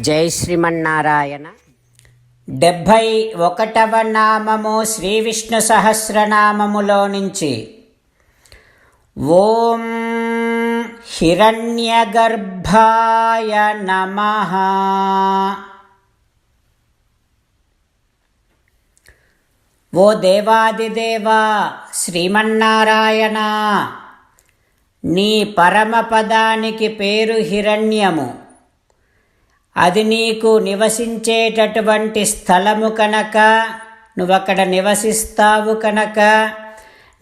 జై శ్రీమన్నారాయణ. డెబ్భై ఒకటవ నామము శ్రీ విష్ణు సహస్రనామములో నుంచి. ఓం హిరణ్యగర్భాయ నమః. ఓ దేవాదిదేవా శ్రీమన్నారాయణ నీ పరమపదానికి పేరు హిరణ్యము. అది నీకు నివసించేటటువంటి స్థలము కనుక నువ్వక్కడ నివసిస్తావు కనుక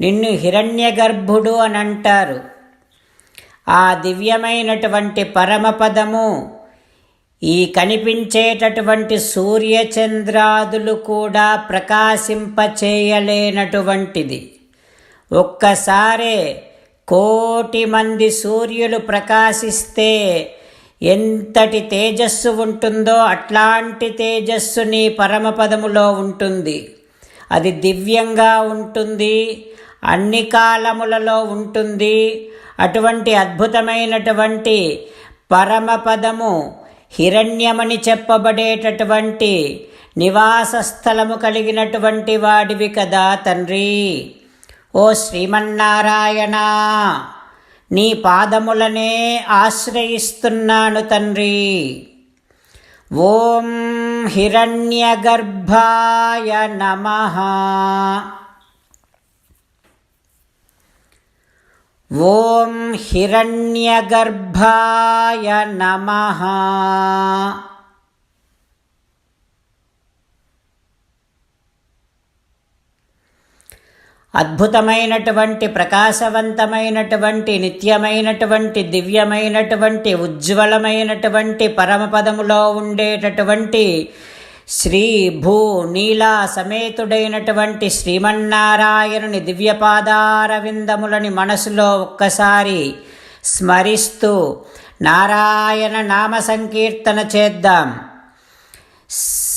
నిన్ను హిరణ్యగర్భుడు అని అంటారు ఆ దివ్యమైనటువంటి పరమపదము ఈ కనిపించేటటువంటి సూర్యచంద్రాదులు కూడా ప్రకాశింపచేయలేనటువంటిది. ఒక్కసారే కోటి మంది సూర్యులు ప్రకాశిస్తే ఎంతటి తేజస్సు ఉంటుందో అట్లాంటి తేజస్సు నీ పరమపదములో ఉంటుంది. అది దివ్యంగా ఉంటుంది అన్ని కాలములలో ఉంటుంది. అటువంటి అద్భుతమైనటువంటి పరమపదము హిరణ్యమని చెప్పబడేటటువంటి నివాస స్థలము కలిగినటువంటి వాడివి కదా తండ్రి. ఓ శ్రీమన్నారాయణ! నీ పాదములనే ఆశ్రయిస్తున్నాను తండ్రి. ఓం హిరణ్యగర్భాయ నమ. ఓం హిరణ్యగర్భాయ నమ. అద్భుతమైనటువంటి ప్రకాశవంతమైనటువంటి నిత్యమైనటువంటి దివ్యమైనటువంటి ఉజ్వలమైనటువంటి పరమపదములో ఉండేటటువంటి శ్రీ భూ నీలా సమేతుడైనటువంటి శ్రీమన్నారాయణుని దివ్యపాదారవిందములని మనసులో ఒక్కసారి స్మరిస్తూ నారాయణ నామ సంకీర్తన చేద్దాం.